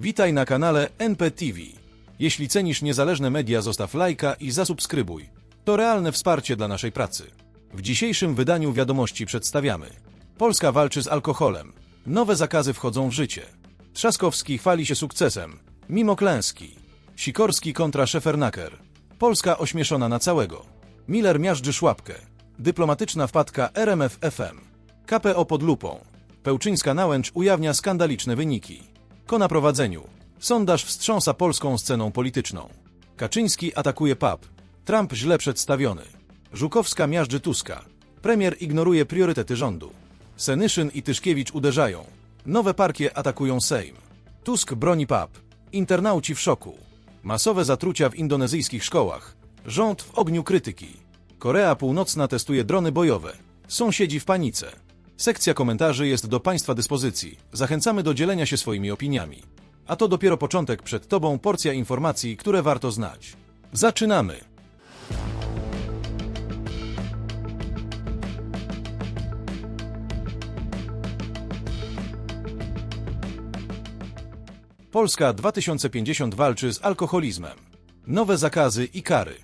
Witaj na kanale NPTV. Jeśli cenisz niezależne media, zostaw lajka i zasubskrybuj. To realne wsparcie dla naszej pracy. W dzisiejszym wydaniu wiadomości przedstawiamy. Polska walczy z alkoholem. Nowe zakazy wchodzą w życie. Trzaskowski chwali się sukcesem, mimo klęski. Sikorski kontra Szefernaker. Polska ośmieszona na całego. Miller miażdży szłapkę. Dyplomatyczna wpadka RMF FM. KPO pod lupą. Pełczyńska Nałęcz ujawnia skandaliczne wyniki. Ko na prowadzeniu. Sondaż wstrząsa polską sceną polityczną. Kaczyński atakuje PAP. Trump źle przedstawiony. Żukowska miażdży Tuska. Premier ignoruje priorytety rządu. Senyszyn i Tyszkiewicz uderzają. Nowe parkie atakują Sejm. Tusk broni PAP. Internauci w szoku. Masowe zatrucia w indonezyjskich szkołach. Rząd w ogniu krytyki. Korea Północna testuje drony bojowe. Sąsiedzi w panice. Sekcja komentarzy jest do Państwa dyspozycji. Zachęcamy do dzielenia się swoimi opiniami. A to dopiero początek przed Tobą porcja informacji, które warto znać. Zaczynamy! Polska 2050 walczy z alkoholizmem. Nowe zakazy i kary.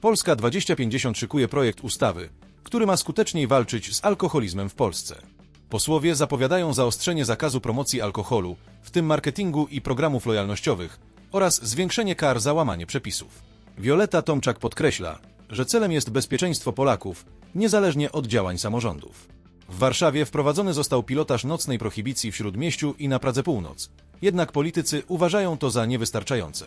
Polska 2050 szykuje projekt ustawy, który ma skuteczniej walczyć z alkoholizmem w Polsce. Posłowie zapowiadają zaostrzenie zakazu promocji alkoholu, w tym marketingu i programów lojalnościowych, oraz zwiększenie kar za łamanie przepisów. Wioleta Tomczak podkreśla, że celem jest bezpieczeństwo Polaków, niezależnie od działań samorządów. W Warszawie wprowadzony został pilotaż nocnej prohibicji w Śródmieściu i na Pradze Północ, jednak politycy uważają to za niewystarczające.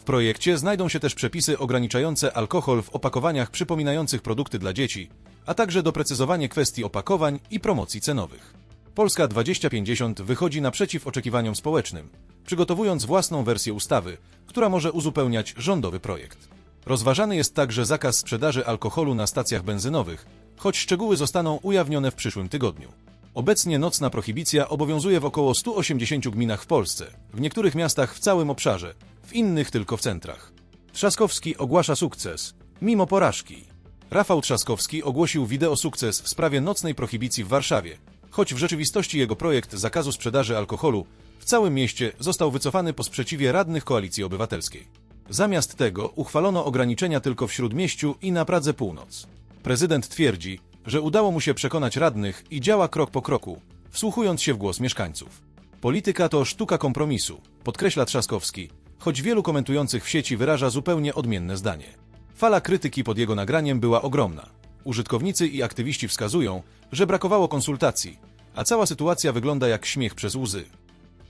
W projekcie znajdą się też przepisy ograniczające alkohol w opakowaniach przypominających produkty dla dzieci, a także doprecyzowanie kwestii opakowań i promocji cenowych. Polska 2050 wychodzi naprzeciw oczekiwaniom społecznym, przygotowując własną wersję ustawy, która może uzupełniać rządowy projekt. Rozważany jest także zakaz sprzedaży alkoholu na stacjach benzynowych, choć szczegóły zostaną ujawnione w przyszłym tygodniu. Obecnie nocna prohibicja obowiązuje w około 180 gminach w Polsce, w niektórych miastach w całym obszarze, w innych tylko w centrach. Trzaskowski ogłasza sukces, mimo porażki. Rafał Trzaskowski ogłosił wideo sukces w sprawie nocnej prohibicji w Warszawie, choć w rzeczywistości jego projekt zakazu sprzedaży alkoholu w całym mieście został wycofany po sprzeciwie radnych Koalicji Obywatelskiej. Zamiast tego uchwalono ograniczenia tylko w Śródmieściu i na Pradze Północ. Prezydent twierdzi, że udało mu się przekonać radnych i działa krok po kroku, wsłuchując się w głos mieszkańców. Polityka to sztuka kompromisu, podkreśla Trzaskowski, choć wielu komentujących w sieci wyraża zupełnie odmienne zdanie. Fala krytyki pod jego nagraniem była ogromna. Użytkownicy i aktywiści wskazują, że brakowało konsultacji, a cała sytuacja wygląda jak śmiech przez łzy.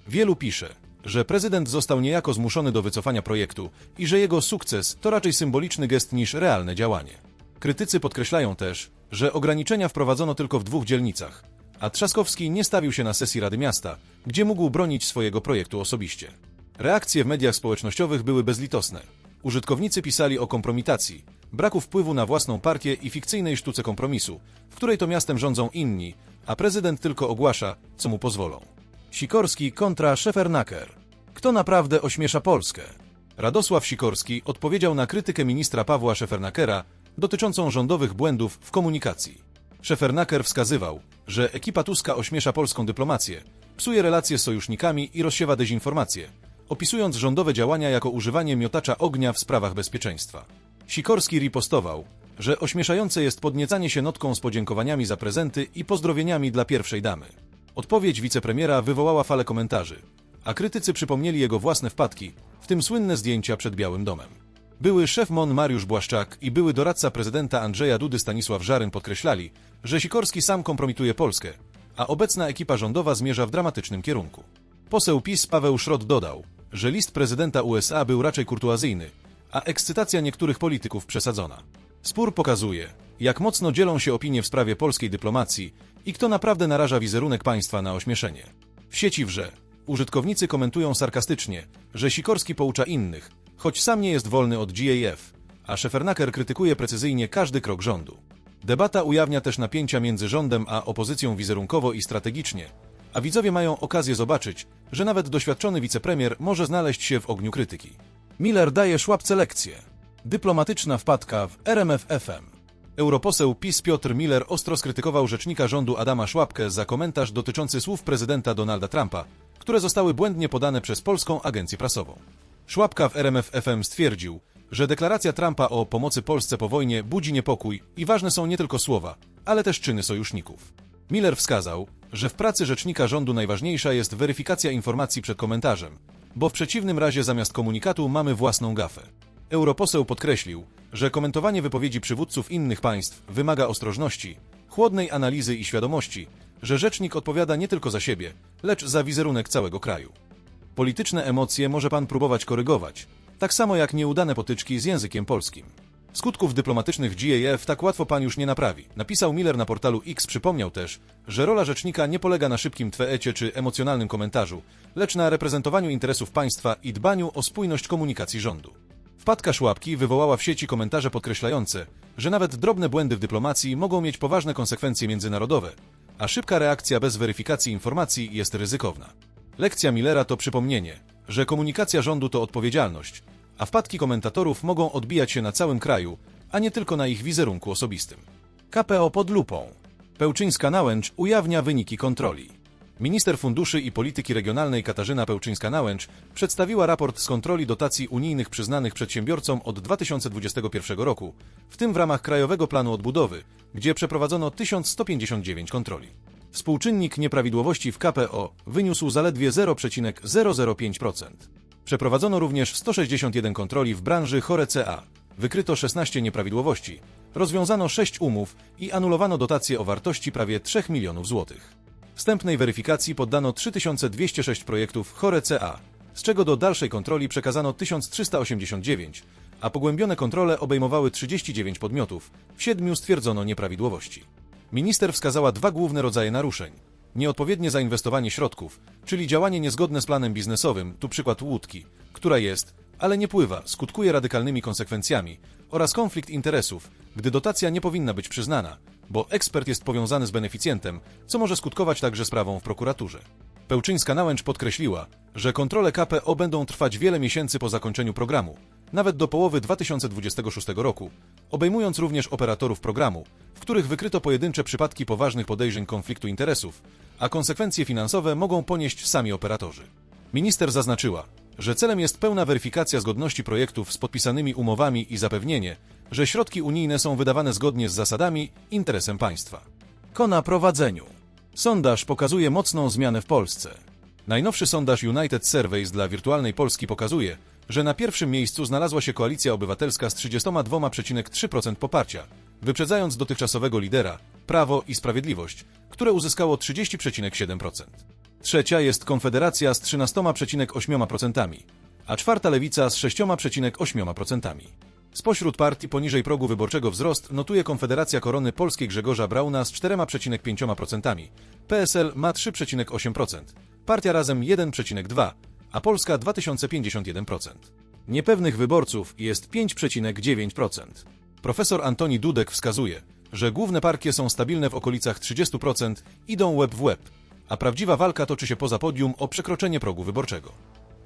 Wielu pisze, że prezydent został niejako zmuszony do wycofania projektu i że jego sukces to raczej symboliczny gest niż realne działanie. Krytycy podkreślają też, że ograniczenia wprowadzono tylko w dwóch dzielnicach, a Trzaskowski nie stawił się na sesji Rady Miasta, gdzie mógł bronić swojego projektu osobiście. Reakcje w mediach społecznościowych były bezlitosne. Użytkownicy pisali o kompromitacji, braku wpływu na własną partię i fikcyjnej sztuce kompromisu, w której to miastem rządzą inni, a prezydent tylko ogłasza, co mu pozwolą. Sikorski kontra Szefernaker. Kto naprawdę ośmiesza Polskę? Radosław Sikorski odpowiedział na krytykę ministra Pawła Szefernakera dotyczącą rządowych błędów w komunikacji. Szefernaker wskazywał, że ekipa Tuska ośmiesza polską dyplomację, psuje relacje z sojusznikami i rozsiewa dezinformację, opisując rządowe działania jako używanie miotacza ognia w sprawach bezpieczeństwa. Sikorski ripostował, że ośmieszające jest podniecanie się notką z podziękowaniami za prezenty i pozdrowieniami dla pierwszej damy. Odpowiedź wicepremiera wywołała falę komentarzy, a krytycy przypomnieli jego własne wpadki, w tym słynne zdjęcia przed Białym Domem. Były szef MON Mariusz Błaszczak i były doradca prezydenta Andrzeja Dudy Stanisław Żaryn podkreślali, że Sikorski sam kompromituje Polskę, a obecna ekipa rządowa zmierza w dramatycznym kierunku. Poseł PiS Paweł Szrot dodał, że list prezydenta USA był raczej kurtuazyjny, a ekscytacja niektórych polityków przesadzona. Spór pokazuje, jak mocno dzielą się opinie w sprawie polskiej dyplomacji i kto naprawdę naraża wizerunek państwa na ośmieszenie. W sieci wrze. Użytkownicy komentują sarkastycznie, że Sikorski poucza innych, choć sam nie jest wolny od GAF, a Szefernaker krytykuje precyzyjnie każdy krok rządu. Debata ujawnia też napięcia między rządem a opozycją wizerunkowo i strategicznie, a widzowie mają okazję zobaczyć, że nawet doświadczony wicepremier może znaleźć się w ogniu krytyki. Miller daje szłapce lekcję. Dyplomatyczna wpadka w RMF FM. Europoseł PiS Piotr Miller ostro skrytykował rzecznika rządu Adama Szłapkę za komentarz dotyczący słów prezydenta Donalda Trumpa, które zostały błędnie podane przez polską agencję prasową. Szłapka w RMF FM stwierdził, że deklaracja Trumpa o pomocy Polsce po wojnie budzi niepokój i ważne są nie tylko słowa, ale też czyny sojuszników. Miller wskazał, że w pracy rzecznika rządu najważniejsza jest weryfikacja informacji przed komentarzem, bo w przeciwnym razie zamiast komunikatu mamy własną gafę. Europoseł podkreślił, że komentowanie wypowiedzi przywódców innych państw wymaga ostrożności, chłodnej analizy i świadomości, że rzecznik odpowiada nie tylko za siebie, lecz za wizerunek całego kraju. Polityczne emocje może pan próbować korygować, tak samo jak nieudane potyczki z językiem polskim. Skutków dyplomatycznych GAF tak łatwo pan już nie naprawi. Napisał Miller na portalu X, przypomniał też, że rola rzecznika nie polega na szybkim tweecie czy emocjonalnym komentarzu, lecz na reprezentowaniu interesów państwa i dbaniu o spójność komunikacji rządu. Wpadka szłapki wywołała w sieci komentarze podkreślające, że nawet drobne błędy w dyplomacji mogą mieć poważne konsekwencje międzynarodowe, a szybka reakcja bez weryfikacji informacji jest ryzykowna. Lekcja Millera to przypomnienie, że komunikacja rządu to odpowiedzialność, a wpadki komentatorów mogą odbijać się na całym kraju, a nie tylko na ich wizerunku osobistym. KPO pod lupą. Pełczyńska-Nałęcz ujawnia wyniki kontroli. Minister Funduszy i Polityki Regionalnej Katarzyna Pełczyńska-Nałęcz przedstawiła raport z kontroli dotacji unijnych przyznanych przedsiębiorcom od 2021 roku, w tym w ramach Krajowego Planu Odbudowy, gdzie przeprowadzono 1159 kontroli. Współczynnik nieprawidłowości w KPO wyniósł zaledwie 0,005%. Przeprowadzono również 161 kontroli w branży Chore CA, wykryto 16 nieprawidłowości, rozwiązano 6 umów i anulowano dotacje o wartości prawie 3 milionów złotych. Wstępnej weryfikacji poddano 3206 projektów Chore CA, z czego do dalszej kontroli przekazano 1389, a pogłębione kontrole obejmowały 39 podmiotów, w siedmiu stwierdzono nieprawidłowości. Minister wskazała dwa główne rodzaje naruszeń. Nieodpowiednie zainwestowanie środków, czyli działanie niezgodne z planem biznesowym, tu przykład łódki, która jest, ale nie pływa, skutkuje radykalnymi konsekwencjami, oraz konflikt interesów, gdy dotacja nie powinna być przyznana, bo ekspert jest powiązany z beneficjentem, co może skutkować także sprawą w prokuraturze. Pełczyńska Nałęcz podkreśliła, że kontrole KPO będą trwać wiele miesięcy po zakończeniu programu, nawet do połowy 2026 roku, obejmując również operatorów programu, w których wykryto pojedyncze przypadki poważnych podejrzeń konfliktu interesów, a konsekwencje finansowe mogą ponieść sami operatorzy. Minister zaznaczyła, że celem jest pełna weryfikacja zgodności projektów z podpisanymi umowami i zapewnienie, że środki unijne są wydawane zgodnie z zasadami interesem państwa. Kona prowadzeniu. Sondaż pokazuje mocną zmianę w Polsce. Najnowszy sondaż United Surveys dla wirtualnej Polski pokazuje, że na pierwszym miejscu znalazła się Koalicja Obywatelska z 32,3% poparcia, wyprzedzając dotychczasowego lidera Prawo i Sprawiedliwość, które uzyskało 30,7%. Trzecia jest Konfederacja z 13,8%, a czwarta Lewica z 6,8%. Spośród partii poniżej progu wyborczego wzrost notuje Konfederacja Korony Polskiej Grzegorza Brauna z 4,5%, PSL ma 3,8%, Partia Razem 1,2%, a Polska 2051%. Niepewnych wyborców jest 5,9%. Profesor Antoni Dudek wskazuje, że główne partie są stabilne w okolicach 30%, idą łeb w łeb, a prawdziwa walka toczy się poza podium o przekroczenie progu wyborczego.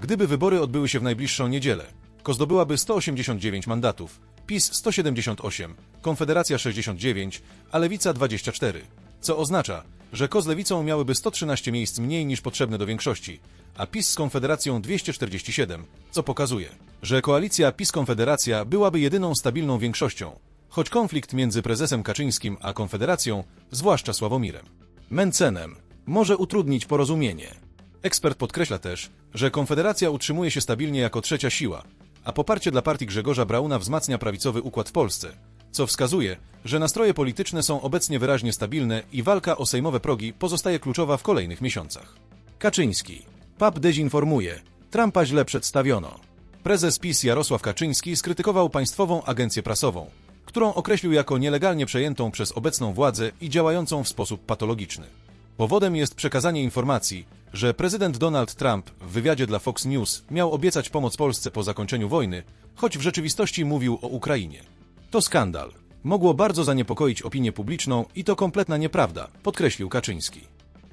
Gdyby wybory odbyły się w najbliższą niedzielę, KO zdobyłaby 189 mandatów, PiS 178, Konfederacja 69, a Lewica 24, co oznacza, że KO z Lewicą miałyby 113 miejsc mniej niż potrzebne do większości, a PiS z Konfederacją 247, co pokazuje, że koalicja PiS-Konfederacja byłaby jedyną stabilną większością, choć konflikt między prezesem Kaczyńskim a Konfederacją, zwłaszcza Sławomirem Mencenem, może utrudnić porozumienie. Ekspert podkreśla też, że Konfederacja utrzymuje się stabilnie jako trzecia siła, a poparcie dla partii Grzegorza Brauna wzmacnia prawicowy układ w Polsce, co wskazuje, że nastroje polityczne są obecnie wyraźnie stabilne i walka o sejmowe progi pozostaje kluczowa w kolejnych miesiącach. Kaczyński. PAP dezinformuje. Trumpa źle przedstawiono. Prezes PiS Jarosław Kaczyński skrytykował Państwową Agencję Prasową, którą określił jako nielegalnie przejętą przez obecną władzę i działającą w sposób patologiczny. Powodem jest przekazanie informacji, że prezydent Donald Trump w wywiadzie dla Fox News miał obiecać pomoc Polsce po zakończeniu wojny, choć w rzeczywistości mówił o Ukrainie. To skandal. Mogło bardzo zaniepokoić opinię publiczną i to kompletna nieprawda, podkreślił Kaczyński.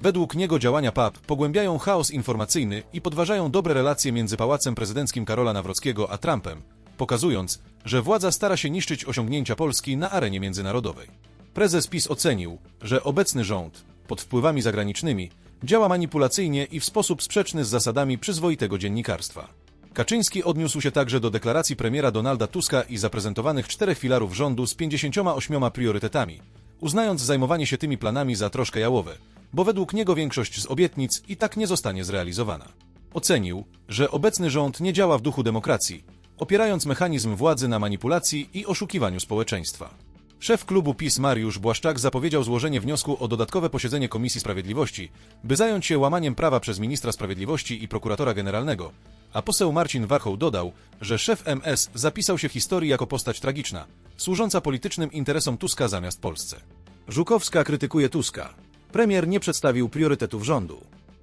Według niego działania PAP pogłębiają chaos informacyjny i podważają dobre relacje między Pałacem Prezydenckim Karola Nawrockiego a Trumpem, pokazując, że władza stara się niszczyć osiągnięcia Polski na arenie międzynarodowej. Prezes PiS ocenił, że obecny rząd, pod wpływami zagranicznymi, Działa manipulacyjnie i w sposób sprzeczny z zasadami przyzwoitego dziennikarstwa. Kaczyński odniósł się także do deklaracji premiera Donalda Tuska i zaprezentowanych czterech filarów rządu z 58 priorytetami, uznając zajmowanie się tymi planami za troszkę jałowe, bo według niego większość z obietnic i tak nie zostanie zrealizowana. Ocenił, że obecny rząd nie działa w duchu demokracji, opierając mechanizm władzy na manipulacji i oszukiwaniu społeczeństwa. Szef klubu PiS Mariusz Błaszczak zapowiedział złożenie wniosku o dodatkowe posiedzenie Komisji Sprawiedliwości, by zająć się łamaniem prawa przez ministra sprawiedliwości i prokuratora generalnego, a poseł Marcin Warchoł dodał, że szef MS zapisał się w historii jako postać tragiczna, służąca politycznym interesom Tuska zamiast Polsce. Żukowska krytykuje Tuska. Premier nie przedstawił priorytetów rządu.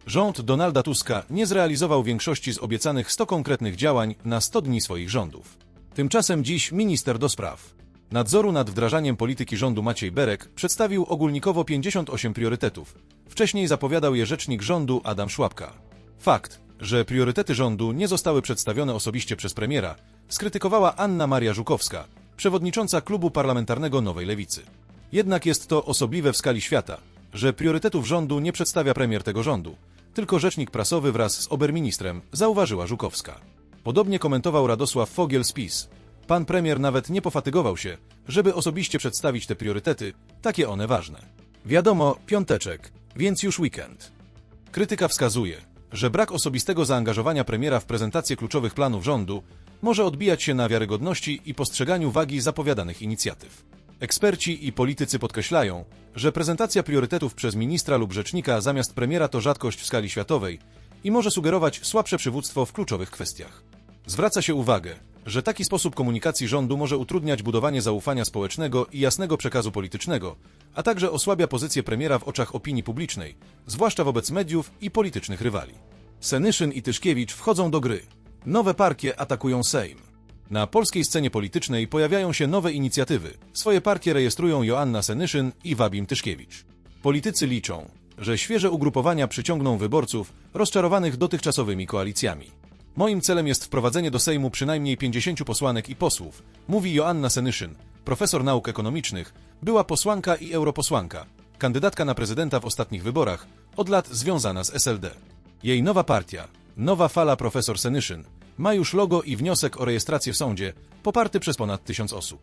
Rząd Donalda Tuska nie zrealizował większości z obiecanych 100 konkretnych działań na 100 dni swoich rządów. Tymczasem dziś minister do spraw nadzoru nad wdrażaniem polityki rządu Maciej Berek przedstawił ogólnikowo 58 priorytetów. Wcześniej zapowiadał je rzecznik rządu Adam Szłapka. Fakt, że priorytety rządu nie zostały przedstawione osobiście przez premiera, skrytykowała Anna Maria Żukowska, przewodnicząca klubu parlamentarnego Nowej Lewicy. Jednak jest to osobliwe w skali świata, że priorytetów rządu nie przedstawia premier tego rządu, tylko rzecznik prasowy wraz z oberministrem, zauważyła Żukowska. Podobnie komentował Radosław Fogiel z PiS. Pan premier nawet nie pofatygował się, żeby osobiście przedstawić te priorytety, takie one ważne. Wiadomo, piąteczek, więc już weekend. Krytyka wskazuje, że brak osobistego zaangażowania premiera w prezentację kluczowych planów rządu może odbijać się na wiarygodności i postrzeganiu wagi zapowiadanych inicjatyw. Eksperci i politycy podkreślają, że prezentacja priorytetów przez ministra lub rzecznika zamiast premiera to rzadkość w skali światowej i może sugerować słabsze przywództwo w kluczowych kwestiach. Zwraca się uwagę, że taki sposób komunikacji rządu może utrudniać budowanie zaufania społecznego i jasnego przekazu politycznego, a także osłabia pozycję premiera w oczach opinii publicznej, zwłaszcza wobec mediów i politycznych rywali. Senyszyn i Tyszkiewicz wchodzą do gry. Nowe parkie atakują Sejm. Na polskiej scenie politycznej pojawiają się nowe inicjatywy. Swoje parkie rejestrują Joanna Senyszyn i Wabim Tyszkiewicz. Politycy liczą, że świeże ugrupowania przyciągną wyborców rozczarowanych dotychczasowymi koalicjami. Moim celem jest wprowadzenie do Sejmu przynajmniej 50 posłanek i posłów, mówi Joanna Senyszyn, profesor nauk ekonomicznych, była posłanka i europosłanka, kandydatka na prezydenta w ostatnich wyborach, od lat związana z SLD. Jej nowa partia, Nowa Fala Profesor Senyszyn, ma już logo i wniosek o rejestrację w sądzie, poparty przez ponad tysiąc osób.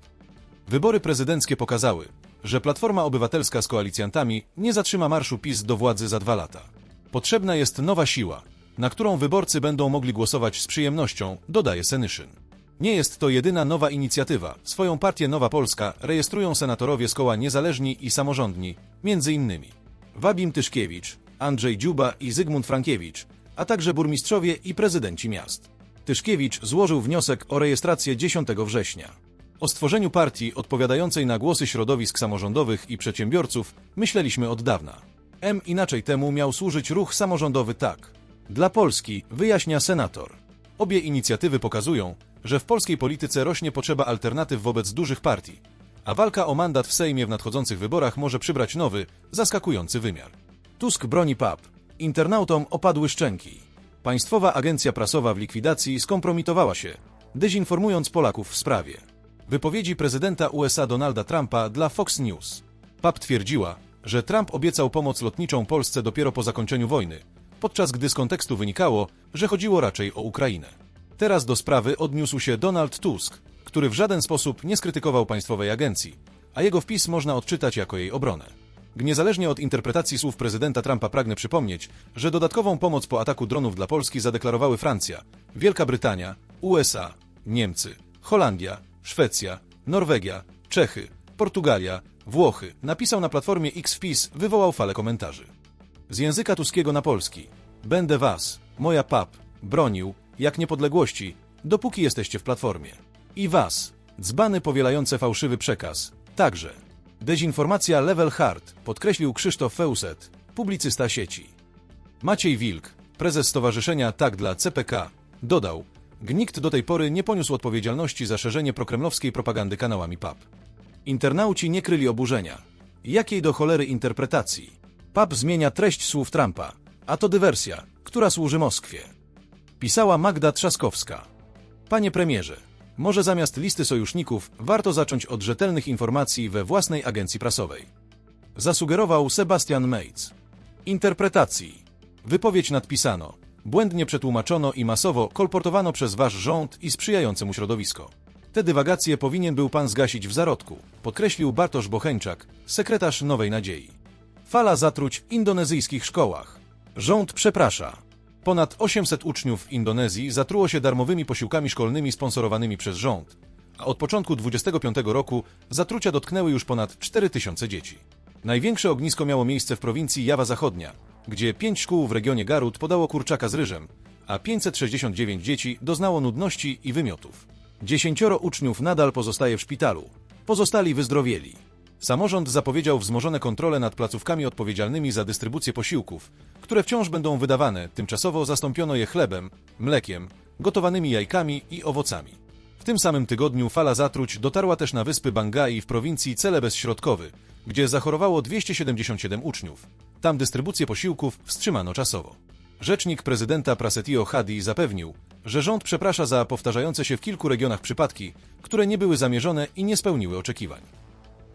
Wybory prezydenckie pokazały, że Platforma Obywatelska z koalicjantami nie zatrzyma marszu PiS do władzy za dwa lata. Potrzebna jest nowa siła, na którą wyborcy będą mogli głosować z przyjemnością, dodaje Senyszyn. Nie jest to jedyna nowa inicjatywa. Swoją partię Nowa Polska rejestrują senatorowie z koła niezależni i samorządni, między innymi Wabim Tyszkiewicz, Andrzej Dziuba i Zygmunt Frankiewicz, a także burmistrzowie i prezydenci miast. Tyszkiewicz złożył wniosek o rejestrację 10 września. O stworzeniu partii odpowiadającej na głosy środowisk samorządowych i przedsiębiorców myśleliśmy od dawna. M inaczej temu miał służyć ruch samorządowy tak. Dla Polski, wyjaśnia senator. Obie inicjatywy pokazują, że w polskiej polityce rośnie potrzeba alternatyw wobec dużych partii, a walka o mandat w Sejmie w nadchodzących wyborach może przybrać nowy, zaskakujący wymiar. Tusk broni PAP. Internautom opadły szczęki. Państwowa Agencja Prasowa w likwidacji skompromitowała się, dezinformując Polaków w sprawie. Wypowiedzi prezydenta USA Donalda Trumpa dla Fox News. PAP twierdziła, że Trump obiecał pomoc lotniczą Polsce dopiero po zakończeniu wojny, podczas gdy z kontekstu wynikało, że chodziło raczej o Ukrainę. Teraz do sprawy odniósł się Donald Tusk, który w żaden sposób nie skrytykował państwowej agencji, a jego wpis można odczytać jako jej obronę. Niezależnie od interpretacji słów prezydenta Trumpa pragnę przypomnieć, że dodatkową pomoc po ataku dronów dla Polski zadeklarowały Francja, Wielka Brytania, USA, Niemcy, Holandia, Szwecja, Norwegia, Czechy, Portugalia, Włochy. Napisał na platformie X wpis, wywołał falę komentarzy. Z języka tuskiego na polski. Będę was, moja pap, bronił, jak niepodległości, dopóki jesteście w platformie. I was, dzbany powielające fałszywy przekaz, także. Dezinformacja level hard, podkreślił Krzysztof Feuset, publicysta sieci. Maciej Wilk, prezes Stowarzyszenia Tak dla CPK, dodał, Gnikt do tej pory nie poniósł odpowiedzialności za szerzenie prokremlowskiej propagandy kanałami PAP. Internauci nie kryli oburzenia. Jakiej do cholery interpretacji? PAP zmienia treść słów Trumpa, a to dywersja, która służy Moskwie. Pisała Magda Trzaskowska. Panie premierze, może zamiast listy sojuszników warto zacząć od rzetelnych informacji we własnej agencji prasowej. Zasugerował Sebastian Meitz. Interpretacji. Wypowiedź nadpisano, błędnie przetłumaczono i masowo kolportowano przez wasz rząd i sprzyjające mu środowisko. Te dywagacje powinien był pan zgasić w zarodku, podkreślił Bartosz Bocheńczak, sekretarz Nowej Nadziei. Fala zatruć w indonezyjskich szkołach. Rząd przeprasza. Ponad 800 uczniów w Indonezji zatruło się darmowymi posiłkami szkolnymi sponsorowanymi przez rząd, a od początku 25 roku zatrucia dotknęły już ponad 4000 dzieci. Największe ognisko miało miejsce w prowincji Jawa Zachodnia, gdzie pięć szkół w regionie Garut podało kurczaka z ryżem, a 569 dzieci doznało nudności i wymiotów. Dziesięcioro uczniów nadal pozostaje w szpitalu. Pozostali wyzdrowieli. Samorząd zapowiedział wzmożone kontrole nad placówkami odpowiedzialnymi za dystrybucję posiłków, które wciąż będą wydawane, tymczasowo zastąpiono je chlebem, mlekiem, gotowanymi jajkami i owocami. W tym samym tygodniu fala zatruć dotarła też na wyspy Bangai w prowincji Celebes Środkowy, gdzie zachorowało 277 uczniów. Tam dystrybucję posiłków wstrzymano czasowo. Rzecznik prezydenta Prasetio Hadi zapewnił, że rząd przeprasza za powtarzające się w kilku regionach przypadki, które nie były zamierzone i nie spełniły oczekiwań.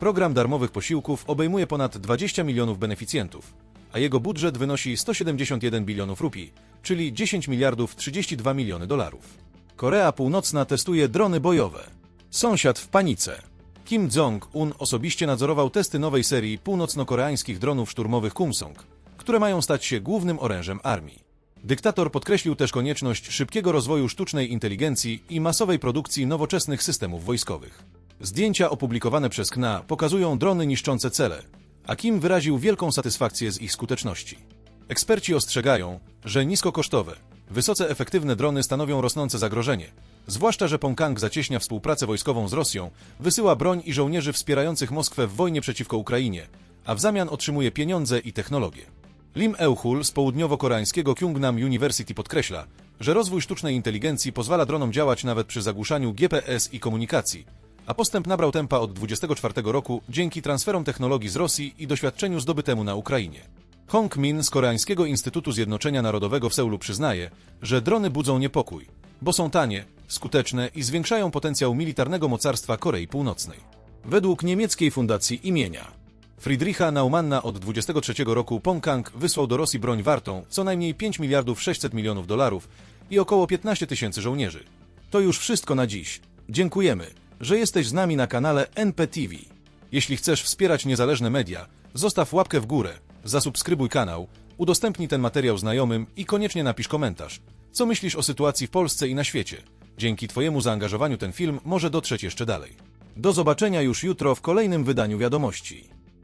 Program darmowych posiłków obejmuje ponad 20 milionów beneficjentów, a jego budżet wynosi 171 bilionów rupii, czyli 10 miliardów 32 miliony dolarów. Korea Północna testuje drony bojowe. Sąsiad w panice. Kim Jong-un osobiście nadzorował testy nowej serii północno-koreańskich dronów szturmowych Kumsong, które mają stać się głównym orężem armii. Dyktator podkreślił też konieczność szybkiego rozwoju sztucznej inteligencji i masowej produkcji nowoczesnych systemów wojskowych. Zdjęcia opublikowane przez KNA pokazują drony niszczące cele, a Kim wyraził wielką satysfakcję z ich skuteczności. Eksperci ostrzegają, że niskokosztowe, wysoce efektywne drony stanowią rosnące zagrożenie, zwłaszcza że Pongkang zacieśnia współpracę wojskową z Rosją, wysyła broń i żołnierzy wspierających Moskwę w wojnie przeciwko Ukrainie, a w zamian otrzymuje pieniądze i technologie. Lim Euchul z południowo-koreańskiego Kyungnam University podkreśla, że rozwój sztucznej inteligencji pozwala dronom działać nawet przy zagłuszaniu GPS i komunikacji, a postęp nabrał tempa od 24 roku dzięki transferom technologii z Rosji i doświadczeniu zdobytemu na Ukrainie. Hong Min z Koreańskiego Instytutu Zjednoczenia Narodowego w Seulu przyznaje, że drony budzą niepokój, bo są tanie, skuteczne i zwiększają potencjał militarnego mocarstwa Korei Północnej. Według niemieckiej fundacji imienia Friedricha Naumanna od 23 roku Pongkang wysłał do Rosji broń wartą co najmniej 5 miliardów 600 milionów dolarów i około 15 tysięcy żołnierzy. To już wszystko na dziś. Dziękujemy, że jesteś z nami na kanale NPTV. Jeśli chcesz wspierać niezależne media, zostaw łapkę w górę, zasubskrybuj kanał, udostępnij ten materiał znajomym i koniecznie napisz komentarz. Co myślisz o sytuacji w Polsce i na świecie? Dzięki Twojemu zaangażowaniu ten film może dotrzeć jeszcze dalej. Do zobaczenia już jutro w kolejnym wydaniu wiadomości.